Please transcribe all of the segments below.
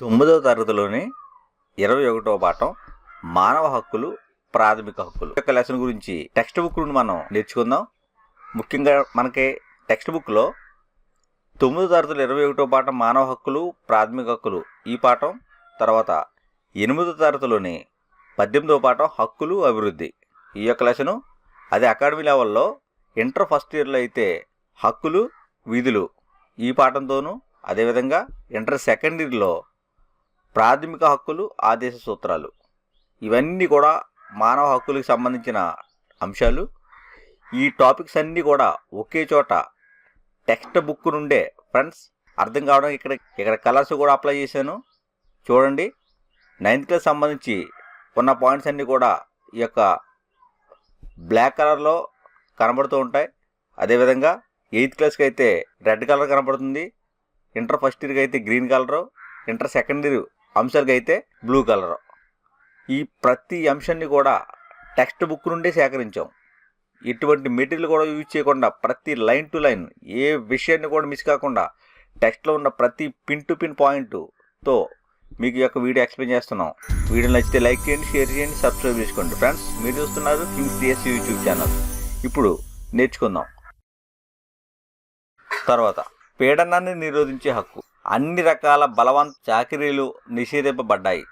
తొమ్మిదవ తరగతిలోని ఇరవై ఒకటో పాఠం మానవ హక్కులు ప్రాథమిక హక్కులు. ఈ యొక్క లెసన్ గురించి టెక్స్ట్ బుక్ నుండి మనం నేర్చుకుందాం. ముఖ్యంగా మనకి టెక్స్ట్ బుక్లో తొమ్మిదో తరగతులు ఇరవై ఒకటో పాఠం మానవ హక్కులు ప్రాథమిక హక్కులు ఈ పాఠం తర్వాత ఎనిమిదో తరగతిలోని పద్దెనిమిదో పాఠం హక్కులు అభివృద్ధి. ఈ యొక్క లెసను అది అకాడమీ లెవెల్లో ఇంటర్ ఫస్ట్ ఇయర్లో అయితే హక్కులు విధులు ఈ పాఠంతోనూ అదేవిధంగా ఇంటర్ సెకండ్ ఇయర్లో ప్రాథమిక హక్కులు ఆదేశ సూత్రాలు. ఇవన్నీ కూడా మానవ హక్కులకు సంబంధించిన అంశాలు. ఈ టాపిక్స్ అన్నీ కూడా ఒకే చోట టెక్స్ట్ బుక్ నుండే ఫ్రెండ్స్ అర్థం కావడం ఇక్కడ ఇక్కడ కలర్స్ కూడా అప్లై చేశాను. చూడండి. నైన్త్ క్లాస్ సంబంధించి ఉన్న పాయింట్స్ అన్నీ కూడా ఈ యొక్క బ్లాక్ కలర్లో కనబడుతూ ఉంటాయి. అదేవిధంగా ఎయిత్ క్లాస్కి అయితే రెడ్ కలర్ కనబడుతుంది. ఇంటర్ ఫస్ట్ ఇయర్కి అయితే green colour. Inter second year అంశాలకి అయితే బ్లూ కలర్ ఈ ప్రతి అంశాన్ని కూడా టెక్స్ట్ బుక్ నుండే సేకరించాం. ఎటువంటి మెటీరియల్ కూడా యూజ్ చేయకుండా ప్రతి లైన్ టు లైన్ ఏ విషయాన్ని కూడా మిస్ కాకుండా టెక్స్ట్లో ఉన్న ప్రతి పిన్ టు పిన్ పాయింట్తో మీకు యొక్క వీడియో ఎక్స్ప్లెయిన్ చేస్తున్నాం. వీడియో నచ్చితే లైక్ చేయండి షేర్ చేయండి సబ్స్క్రైబ్ చేసుకోండి. ఫ్రెండ్స్ మీరు చూస్తున్నారు కింగ్స్ డిఎస్ యూట్యూబ్ ఛానల్ ఇప్పుడు నేర్చుకుందాం. తర్వాత పీడనాన్ని నిరోధించే హక్కు. అన్ని రకాల బలవంత చాకరీలు నిషేధింపబడ్డాయి.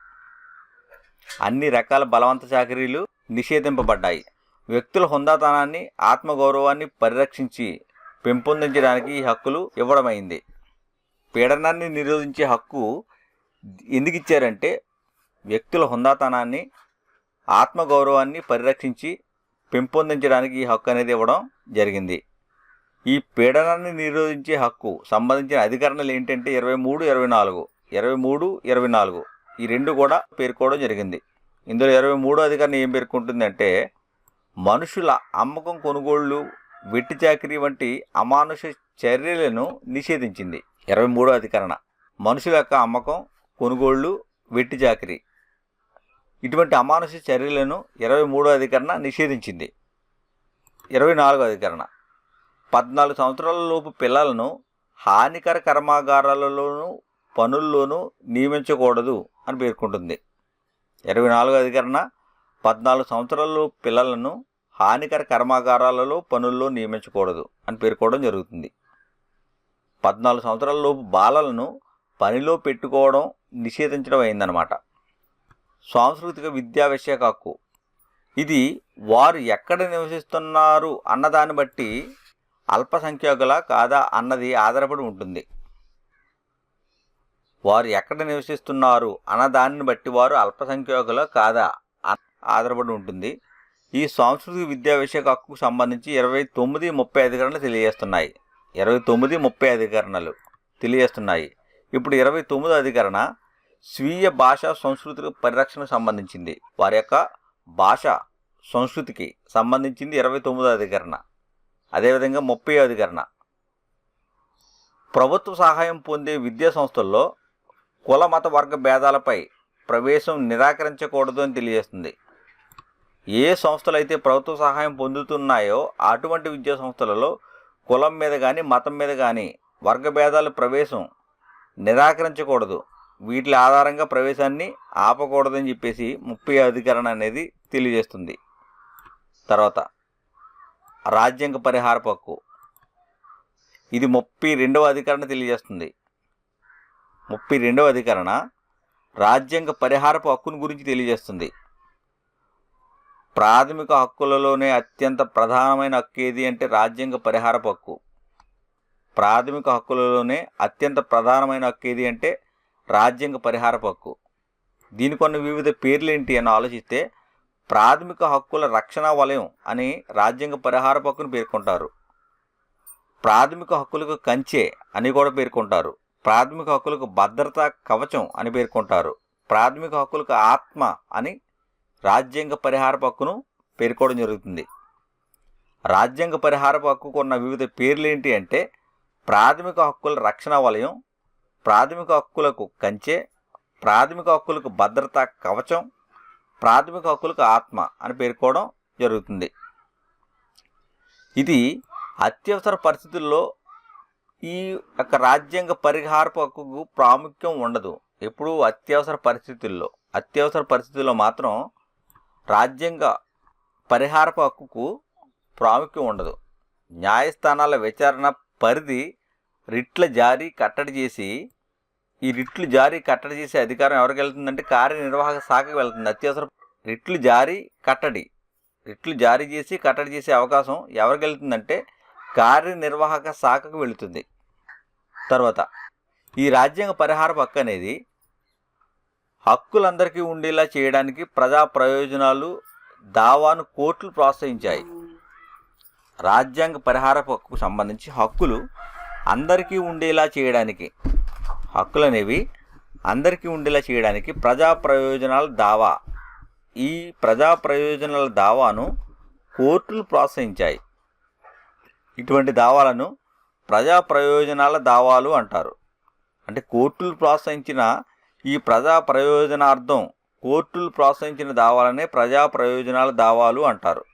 అన్ని రకాల బలవంత చాకరీలు నిషేధింపబడ్డాయి. వ్యక్తుల హుందాతనాన్ని ఆత్మగౌరవాన్ని పరిరక్షించి పెంపొందించడానికి ఈ హక్కులు ఇవ్వడమైంది. పీడనాన్ని నిరోధించే హక్కు ఎందుకు ఇచ్చారంటే వ్యక్తుల హుందాతనాన్ని ఆత్మగౌరవాన్ని పరిరక్షించి పెంపొందించడానికి ఈ హక్కు అనేది ఇవ్వడం జరిగింది. ఈ పీడనాన్ని నిరోధించే హక్కు సంబంధించిన అధికరణలు ఏంటంటే ఇరవై మూడు ఇరవై నాలుగు ఇరవై మూడు ఇరవై నాలుగు. ఈ రెండు కూడా పేర్కోవడం జరిగింది. ఇందులో ఇరవై మూడో అధికరణ ఏం పేర్కొంటుందంటే మనుషుల అమ్మకం కొనుగోళ్ళు వెట్టి చాకరీ వంటి అమానుష చర్యలను నిషేధించింది ఇరవై మూడో అధికరణ. మనుషుల యొక్క అమ్మకం కొనుగోళ్ళు వెట్టి చాకరీ. ఇటువంటి అమానుష చర్యలను ఇరవై మూడో అధికరణ నిషేధించింది. ఇరవై నాలుగో అధికరణ. పద్నాలుగు సంవత్సరాల లోపు పిల్లలను హానికర కర్మాగారాలలోనూ పనుల్లోనూ నియమించకూడదు అని పేర్కొంటుంది. ఇరవై నాలుగో అధికరణ పద్నాలుగు సంవత్సరాల పిల్లలను హానికర కర్మాగారాలలో పనుల్లో నియమించకూడదు అని పేర్కోవడం జరుగుతుంది. పద్నాలుగు సంవత్సరాలలోపు బాలలను పనిలో పెట్టుకోవడం నిషేధించడం అయిందనమాట సాంస్కృతిక విద్యా విషయక హక్కు. ఇది వారు ఎక్కడ నివసిస్తున్నారు అన్నదాన్ని బట్టి అల్పసంఖ్యాకుల కాదా అన్నది ఆధారపడి ఉంటుంది. వారు ఎక్కడ నివసిస్తున్నారు అన్నదాన్ని బట్టి వారు అల్పసంఖ్యాకుల కాదా ఆధారపడి ఉంటుంది. ఈ సాంస్కృతిక విద్యా విషయక హక్కుకు సంబంధించి ఇరవై తొమ్మిది ముప్పై అధికరణలు తెలియజేస్తున్నాయి. ఇరవై తొమ్మిది ముప్పై అధికరణలు తెలియజేస్తున్నాయి. ఇప్పుడు ఇరవై తొమ్మిది అధికరణ స్వీయ భాష సంస్కృతికి పరిరక్షణకు సంబంధించింది. వారి యొక్క భాష సంస్కృతికి సంబంధించింది ఇరవై తొమ్మిదో అధికరణ. అదేవిధంగా ముప్పై అధికరణ. ప్రభుత్వ సహాయం పొందే విద్యా సంస్థల్లో కుల మత వర్గ భేదాలపై ప్రవేశం నిరాకరించకూడదు అని తెలియజేస్తుంది. ఏ సంస్థలు అయితే ప్రభుత్వ సహాయం పొందుతున్నాయో అటువంటి విద్యా సంస్థలలో కులం మీద కానీ మతం మీద కానీ వర్గ భేదాల ప్రవేశం నిరాకరించకూడదు. వీటి ఆధారంగా ప్రవేశాన్ని ఆపకూడదని చెప్పేసి ముప్పై అధికరణ అనేది తెలియజేస్తుంది. తర్వాత రాజ్యాంగ పరిహారపు హక్కు ఇది ముప్పై రెండవ అధికరణ తెలియజేస్తుంది. ముప్పై రెండవ అధికరణ రాజ్యాంగ పరిహారపు హక్కును గురించి తెలియజేస్తుంది. ప్రాథమిక హక్కులలోనే అత్యంత ప్రధానమైన హక్కు ఏది అంటే రాజ్యాంగ పరిహారపు హక్కు. ప్రాథమిక హక్కులలోనే అత్యంత ప్రధానమైన హక్కు ఏది అంటే రాజ్యాంగ పరిహారపు హక్కు. దీనికి కొన్ని వివిధ పేర్లు ఏంటి అని ఆలోచిస్తే ప్రాథమిక హక్కుల రక్షణ వలయం అని రాజ్యాంగ పరిహార హక్కును పేర్కొంటారు. ప్రాథమిక హక్కులకు కంచె అని కూడా పేర్కొంటారు. ప్రాథమిక హక్కులకు భద్రతా కవచం అని పేర్కొంటారు. ప్రాథమిక హక్కులకు ఆత్మ అని రాజ్యాంగ పరిహార హక్కును పేర్కోవడం జరుగుతుంది. రాజ్యాంగ పరిహార హక్కుకు ఉన్న వివిధ పేర్లు ఏంటి అంటే ప్రాథమిక హక్కుల రక్షణ వలయం ప్రాథమిక హక్కులకు కంచె ప్రాథమిక హక్కులకు భద్రత కవచం ప్రాథమిక హక్కులకు ఆత్మ అని పేర్కోవడం జరుగుతుంది. ఇది అత్యవసర పరిస్థితుల్లో ఈ యొక్క రాజ్యాంగ పరిహారపు హక్కుకు ప్రాముఖ్యం ఉండదు. ఎప్పుడూ అత్యవసర పరిస్థితుల్లో అత్యవసర పరిస్థితుల్లో మాత్రం రాజ్యాంగ పరిహారపు హక్కుకు ప్రాముఖ్యం ఉండదు. న్యాయస్థానాల విచారణ పరిధి రిట్ల జారీ కట్టడి చేసి ఈ రిట్లు జారీ కట్టడి చేసే అధికారం ఎవరికి వెళ్తుందంటే కార్యనిర్వాహక శాఖకు వెళ్తుంది. అత్యవసర రిట్లు జారీ కట్టడి. రిట్లు జారీ చేసి కట్టడి చేసే అవకాశం ఎవరికి వెళ్తుందంటే కార్యనిర్వాహక శాఖకు వెళుతుంది. తర్వాత ఈ రాజ్యాంగ పరిహారపు హక్కు అనేది హక్కులందరికీ ఉండేలా చేయడానికి ప్రజా ప్రయోజనాలు దావాను కోర్టులు ప్రోత్సహించాయి. రాజ్యాంగ పరిహారపు హక్కుకు సంబంధించి హక్కులు అందరికీ ఉండేలా చేయడానికి హక్కులు అనేవి అందరికీ ఉండేలా చేయడానికి ప్రజా ప్రయోజనాల దావా. ఈ ప్రజా ప్రయోజనాల దావాను కోర్టులు ప్రోత్సహించాయి. ఇటువంటి దావాలను ప్రజా ప్రయోజనాల దావాలు అంటారు. అంటే కోర్టులు ప్రోత్సహించిన ఈ ప్రజా ప్రయోజనార్థం కోర్టులు ప్రోత్సహించిన దావాలనే ప్రజా ప్రయోజనాల దావాలు అంటారు.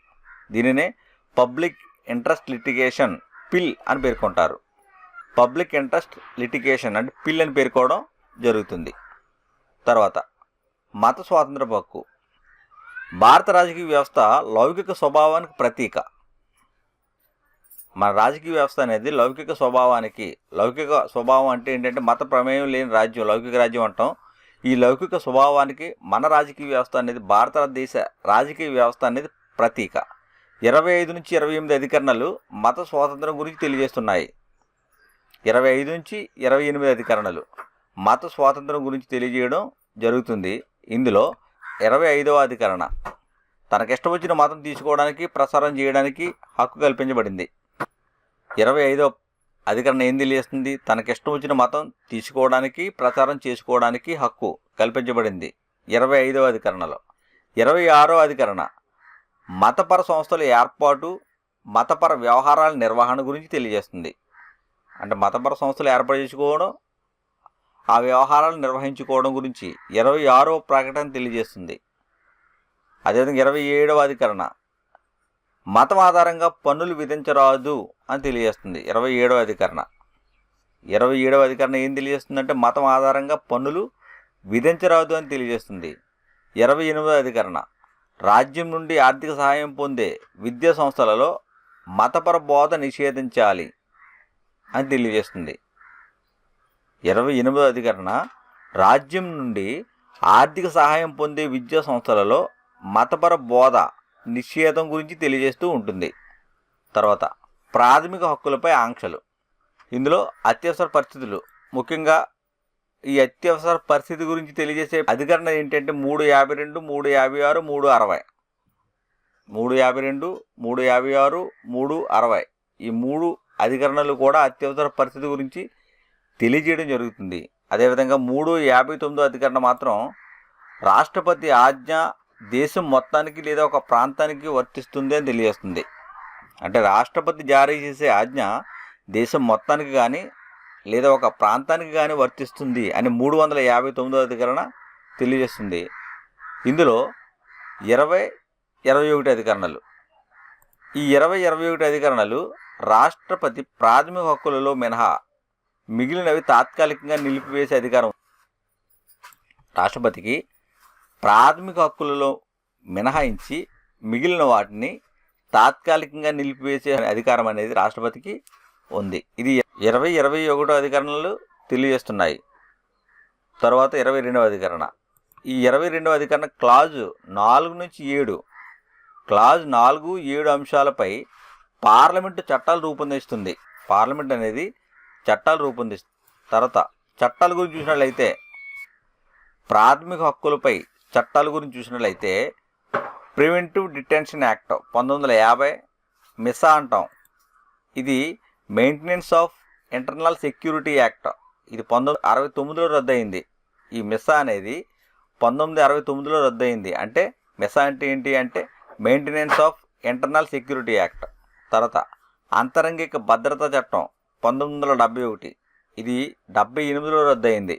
దీనినే పబ్లిక్ ఇంట్రెస్ట్ లిటిగేషన్ పిల్ అని పేర్కొంటారు. పబ్లిక్ ఇంట్రెస్ట్ లిటిగేషన్ అంటే పిల్ అని పేర్కోవడం జరుగుతుంది. తర్వాత మత స్వాతంత్ర హక్కు. భారత రాజకీయ వ్యవస్థ లౌకిక స్వభావానికి ప్రతీక. మన రాజకీయ వ్యవస్థ అనేది లౌకిక స్వభావానికి లౌకిక స్వభావం అంటే ఏంటంటే మత ప్రమేయం లేని రాజ్యం లౌకిక రాజ్యం అంటాం. ఈ లౌకిక స్వభావానికి మన రాజకీయ వ్యవస్థ అనేది భారతదేశ రాజకీయ వ్యవస్థ అనేది ప్రతీక. ఇరవై ఐదు నుంచి ఇరవై ఎనిమిది అధికరణలు మత స్వాతంత్రం గురించి తెలియజేస్తున్నాయి. ఇరవై ఐదు నుంచి ఇరవై ఎనిమిది అధికరణలు. మత స్వాతంత్రం గురించి తెలియజేయడం జరుగుతుంది. ఇందులో ఇరవై ఐదవ అధికరణ. తనకిష్టం వచ్చిన మతం తీసుకోవడానికి ప్రసారం చేయడానికి హక్కు కల్పించబడింది. ఇరవై ఐదవ అధికరణ ఏం తెలియజేస్తుంది? తనకిష్టం వచ్చిన మతం తీసుకోవడానికి ప్రచారం చేసుకోవడానికి హక్కు కల్పించబడింది. ఇరవై ఐదవ అధికరణలో. ఇరవై ఆరో అధికరణ. మతపర సంస్థల ఏర్పాటు మతపర వ్యవహారాల నిర్వహణ గురించి తెలియజేస్తుంది. అంటే మతపర సంస్థలు ఏర్పాటు చేసుకోవడం ఆ వ్యవహారాలు నిర్వహించుకోవడం గురించి ఇరవై ఆరో ప్రకటన తెలియజేస్తుంది. అదేవిధంగా ఇరవై ఏడవ అధికరణ మతం ఆధారంగా పన్నులు విధించరాదు అని తెలియజేస్తుంది ఇరవై ఏడవ అధికరణ. ఇరవై ఏడవ అధికరణ ఏం తెలియజేస్తుందంటే మతం ఆధారంగా పన్నులు విధించరాదు అని తెలియజేస్తుంది. ఇరవై ఎనిమిదవ అధికరణ రాజ్యం నుండి ఆర్థిక సహాయం పొందే విద్యా సంస్థలలో మతపర బోధ నిషేధించాలి. అని తెలియజేస్తుంది ఇరవై ఎనిమిదో అధికరణ రాజ్యం నుండి ఆర్థిక సహాయం పొందే విద్యా సంస్థలలో మతపర బోధ నిషేధం గురించి తెలియజేస్తూ ఉంటుంది. తర్వాత ప్రాథమిక హక్కులపై ఆంక్షలు. ఇందులో అత్యవసర పరిస్థితులు. ముఖ్యంగా ఈ అత్యవసర పరిస్థితి గురించి తెలియజేసే అధికరణ ఏంటంటే మూడు యాభై రెండు మూడు యాభై ఆరు మూడు అరవై. మూడు యాభై రెండు మూడు యాభై ఆరు మూడు అరవై. ఈ మూడు అధికరణలు కూడా అత్యవసర పరిస్థితి గురించి తెలియజేయడం జరుగుతుంది. అదేవిధంగా మూడు యాభై తొమ్మిదో అధికరణ మాత్రం రాష్ట్రపతి ఆజ్ఞ దేశం మొత్తానికి లేదా ఒక ప్రాంతానికి వర్తిస్తుంది అని తెలియజేస్తుంది. అంటే రాష్ట్రపతి జారీ చేసే ఆజ్ఞ దేశం మొత్తానికి కానీ లేదా ఒక ప్రాంతానికి కానీ వర్తిస్తుంది అని మూడు వందల యాభై తొమ్మిదో అధికరణ తెలియజేస్తుంది. ఇందులో ఇరవై ఇరవై ఒకటి అధికరణలు. ఈ ఇరవై ఇరవై ఒకటి అధికరణలు రాష్ట్రపతి ప్రాథమిక హక్కులలో మినహా మిగిలినవి తాత్కాలికంగా నిలిపివేసే అధికారం. రాష్ట్రపతికి ప్రాథమిక హక్కులలో మినహాయించి మిగిలిన వాటిని తాత్కాలికంగా నిలిపివేసే అధికారం అనేది రాష్ట్రపతికి ఉంది. ఇది ఇరవై ఇరవై ఒకటో అధికరణలు తెలియజేస్తున్నాయి. తర్వాత ఇరవై రెండవ అధికరణ. ఈ ఇరవై రెండవ అధికరణ క్లాజు నాలుగు నుంచి ఏడు. క్లాజ్ నాలుగు ఏడు అంశాలపై పార్లమెంటు చట్టాలు రూపొందిస్తుంది. పార్లమెంట్ అనేది చట్టాలు రూపొందిస్తుంది తర్వాత చట్టాల గురించి చూసినట్లయితే ప్రాథమిక హక్కులపై చట్టాల గురించి చూసినట్లయితే ప్రివెంటివ్ డిటెన్షన్ యాక్ట్ పంతొమ్మిది వందల యాభై మిసా అంటాం. ఇది maintenance of internal security act. ఇది పంతొమ్మిది అరవై తొమ్మిదిలో రద్దయింది. ఈ మిసా అనేది పంతొమ్మిది అరవై తొమ్మిదిలో రద్దయింది. అంటే మిసా అంటే ఏంటి? అంటే maintenance of internal security act. తర్వాత అంతరంగిక భద్రతా చట్టం పంతొమ్మిది వందల డెబ్బై ఒకటి. ఇది డెబ్బై ఎనిమిదిలో రద్దయింది.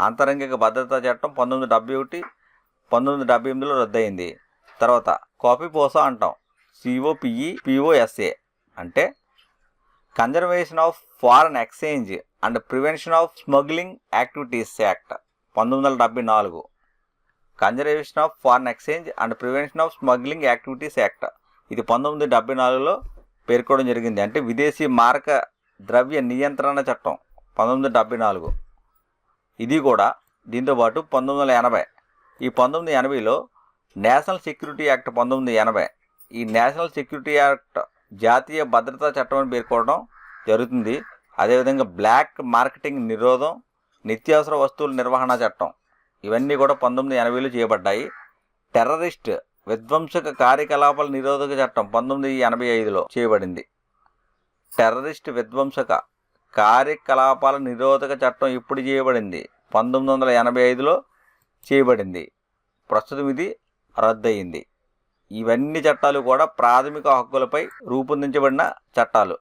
అంతరంగిక భద్రతా చట్టం పంతొమ్మిది డెబ్బై ఒకటి పంతొమ్మిది డెబ్బై ఎనిమిదిలో రద్దయింది. తర్వాత కాపీ పోసా అంటాం సిఓపిఈ పిఓఎస్ఏ అంటే conservation of foreign exchange and prevention of smuggling activities act పంతొమ్మిది వందల డెబ్బై నాలుగు. Conservation of foreign exchange and prevention of smuggling activities act ఇది పంతొమ్మిది డెబ్బై నాలుగులో పేర్కోవడం జరిగింది. అంటే విదేశీ మారక ద్రవ్య నియంత్రణ చట్టం పంతొమ్మిది డెబ్బై నాలుగు. ఇది కూడా దీంతోపాటు పంతొమ్మిది వందల ఎనభై. ఈ పంతొమ్మిది ఎనభైలో నేషనల్ సెక్యూరిటీ యాక్ట్ పంతొమ్మిది ఎనభై. ఈ నేషనల్ సెక్యూరిటీ యాక్ట్ జాతీయ భద్రతా చట్టం అని పేర్కోవడం జరుగుతుంది. అదేవిధంగా బ్లాక్ మార్కెటింగ్ నిరోధం నిత్యావసర వస్తువుల నిర్వహణ చట్టం ఇవన్నీ కూడా పంతొమ్మిది ఎనభైలో చేయబడ్డాయి. టెర్రరిస్ట్ విధ్వంసక కార్యకలాపాల నిరోధక చట్టం పంతొమ్మిది ఎనభై ఐదులో చేయబడింది. టెర్రరిస్ట్ విధ్వంసక కార్యకలాపాల నిరోధక చట్టం ఇప్పుడు చేయబడింది. పంతొమ్మిది వందల ఎనభై ఐదులో చేయబడింది. ప్రస్తుతం ఇది రద్దయింది. ఇవన్నీ చట్టాలు కూడా ప్రాథమిక హక్కులపై రూపొందించబడిన చట్టాలు.